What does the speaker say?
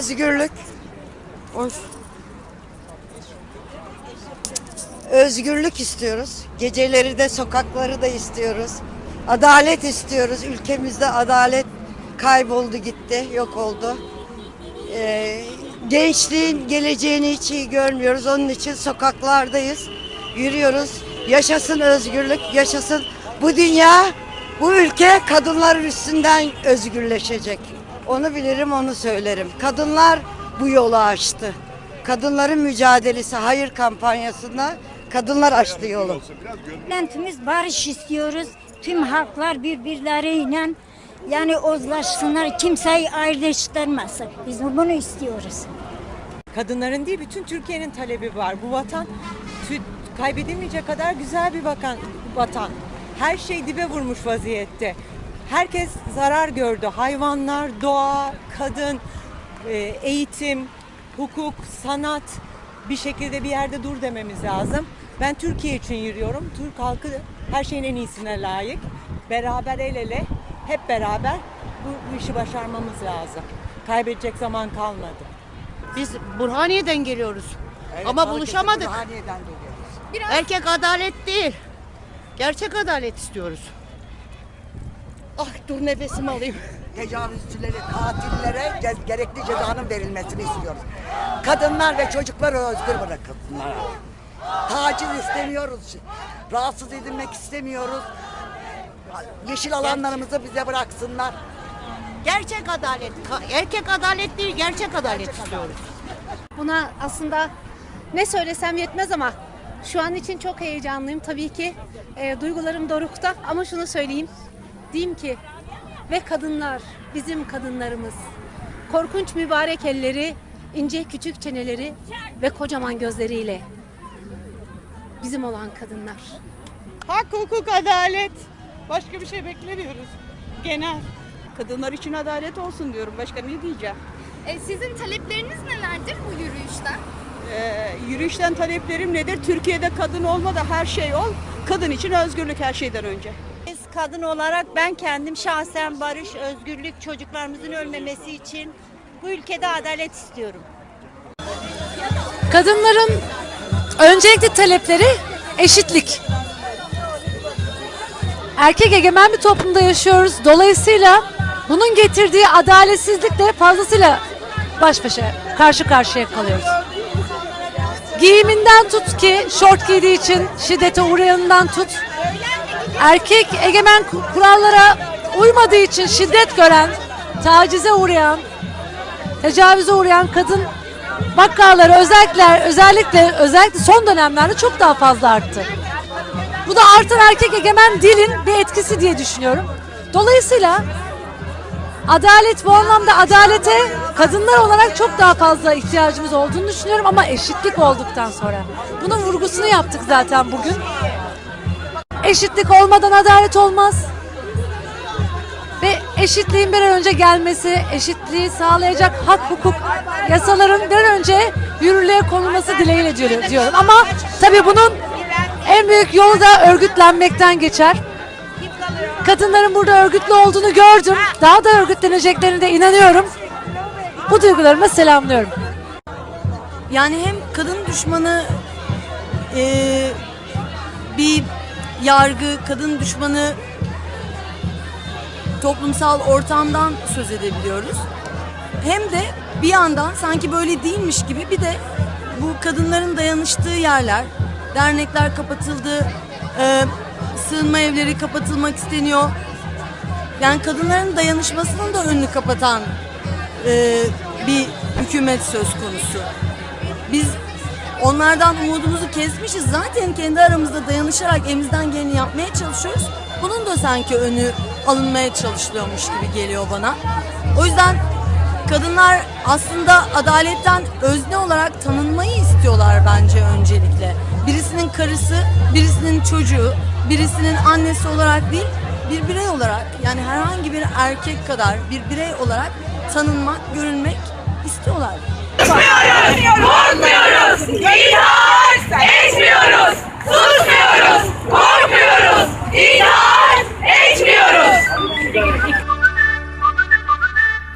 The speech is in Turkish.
Özgürlük. Özgürlük istiyoruz. Geceleri de sokakları da istiyoruz. Adalet istiyoruz. Ülkemizde adalet kayboldu gitti, yok oldu. Ee, gençliğin geleceğini hiç iyi görmüyoruz. Onun için sokaklardayız. Yürüyoruz. Yaşasın özgürlük, yaşasın bu dünya, bu ülke kadınlar üstünden özgürleşecek. Onu bilirim, onu söylerim. Kadınlar bu yolu açtı. Kadınların mücadelesi hayır kampanyasında kadınlar açtı yolu. Beklentimiz barış istiyoruz. Tüm halklar birbirleriyle yani ozlaşsınlar, kimseyi ayrıştırmasın. Biz bunu istiyoruz. Kadınların değil bütün Türkiye'nin talebi var. Bu vatan tü- kaybedilmeyecek kadar güzel bir vatan. Her şey dibe vurmuş vaziyette. Herkes zarar gördü. Hayvanlar, doğa, kadın, e, eğitim, hukuk, sanat bir şekilde bir yerde dur dememiz lazım. Ben Türkiye için yürüyorum. Türk halkı her şeyin en iyisine layık. Beraber el ele, hep beraber bu, bu işi başarmamız lazım. Kaybedecek zaman kalmadı. Biz Burhaniye'den geliyoruz. Ama buluşamadık. Erkek adalet değil. Gerçek adalet istiyoruz. Ah dur nefesimi alayım. tecavüzcülere, katillere ge- gerekli cezanın verilmesini istiyoruz. Kadınlar ve çocukları özgür bırakılsınlar. Taciz istemiyoruz. Rahatsız edilmek istemiyoruz. Yeşil alanlarımızı bize bıraksınlar. Gerçek adalet. Ka- Erkek adalet değil, gerçek adalet istiyoruz. Buna aslında ne söylesem yetmez ama şu an için çok heyecanlıyım. Tabii ki e, duygularım dorukta ama şunu söyleyeyim. Diyeyim ki ve kadınlar, bizim kadınlarımız. Korkunç mübarek elleri, ince küçük çeneleri ve kocaman gözleriyle. Bizim olan kadınlar. Hak, hukuk, adalet. Başka bir şey beklemiyoruz. Genel. Kadınlar için adalet olsun diyorum. Başka ne diyeceğim? E, sizin talepleriniz nelerdir bu yürüyüşten? Ee, yürüyüşten taleplerim nedir? Türkiye'de kadın olma da her şey ol. Kadın için özgürlük her şeyden önce. Kadın olarak ben kendim şahsen barış, özgürlük, çocuklarımızın ölmemesi için bu ülkede adalet istiyorum. Kadınların öncelikli talepleri eşitlik. Erkek egemen bir toplumda yaşıyoruz. Dolayısıyla bunun getirdiği adaletsizlikle fazlasıyla baş başa, karşı karşıya kalıyoruz. Giyiminden tut ki şort giydiği için şiddete uğrayanından tut. Erkek egemen ku- kurallara uymadığı için şiddet gören, tacize uğrayan, tecavüze uğrayan kadın vakaları özellikle özellikle özellikle son dönemlerde çok daha fazla arttı. Bu da artan erkek egemen dilin bir etkisi diye düşünüyorum. Dolayısıyla adalet bu anlamda adalete kadınlar olarak çok daha fazla ihtiyacımız olduğunu düşünüyorum ama eşitlik olduktan sonra. Bunun vurgusunu yaptık zaten bugün. Eşitlik olmadan adalet olmaz. Ve eşitliğin bir an önce gelmesi, eşitliği sağlayacak hak hukuk yasaların bir an önce yürürlüğe konulması dileğiyle diyor- diyorum. Ama tabii bunun en büyük yolu da örgütlenmekten geçer. Kadınların burada örgütlü olduğunu gördüm. Daha da örgütleneceklerine de inanıyorum. Bu duygularımı selamlıyorum. Yani hem kadın düşmanı eee, bir yargı, kadın düşmanı toplumsal ortamdan söz edebiliyoruz. Hem de bir yandan sanki böyle değilmiş gibi bir de bu kadınların dayanıştığı yerler, dernekler kapatıldı, eee, sığınma evleri kapatılmak isteniyor. Yani kadınların dayanışmasının da önünü kapatan eee, bir hükümet söz konusu. Biz onlardan umudumuzu kesmişiz. Zaten kendi aramızda dayanışarak elimizden geleni yapmaya çalışıyoruz. Bunun da sanki önü alınmaya çalışılıyormuş gibi geliyor bana. O yüzden kadınlar aslında adaletten özne olarak tanınmayı istiyorlar bence öncelikle. Birisinin karısı, birisinin çocuğu, birisinin annesi olarak değil, bir birey olarak yani herhangi bir erkek kadar bir birey olarak tanınmak, görünmek istiyorlar. Korkmuyoruz, itaat etmiyoruz.